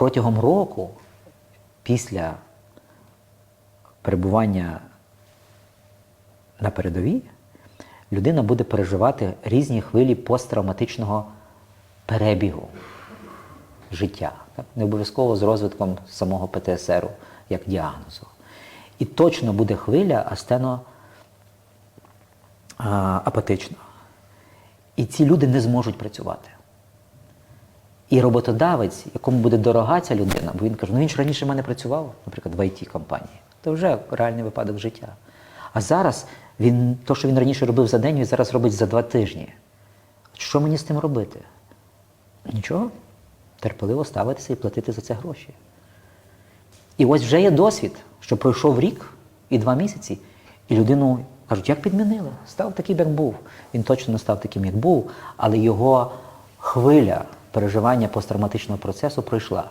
протягом року, після перебування на передовій, людина буде переживати різні хвилі посттравматичного перебігу життя. Не обов'язково з розвитком самого ПТСР як діагнозу. І точно буде хвиля астено апатична. І ці люди не зможуть працювати. І роботодавець, якому буде дорога ця людина, бо він каже, ну він ж раніше в мене працював, наприклад, в IT-компанії. Це вже реальний випадок життя. А зараз він, то, що він раніше робив за день, він зараз робить за два тижні. Що мені з тим робити? Нічого. Терпеливо ставитися і платити за це гроші. І ось вже є досвід, що пройшов рік і два місяці, і людину кажуть, як підмінили? Став таким, як був. Він точно не став таким, як був, але його хвиля переживання посттравматичного процесу пройшла.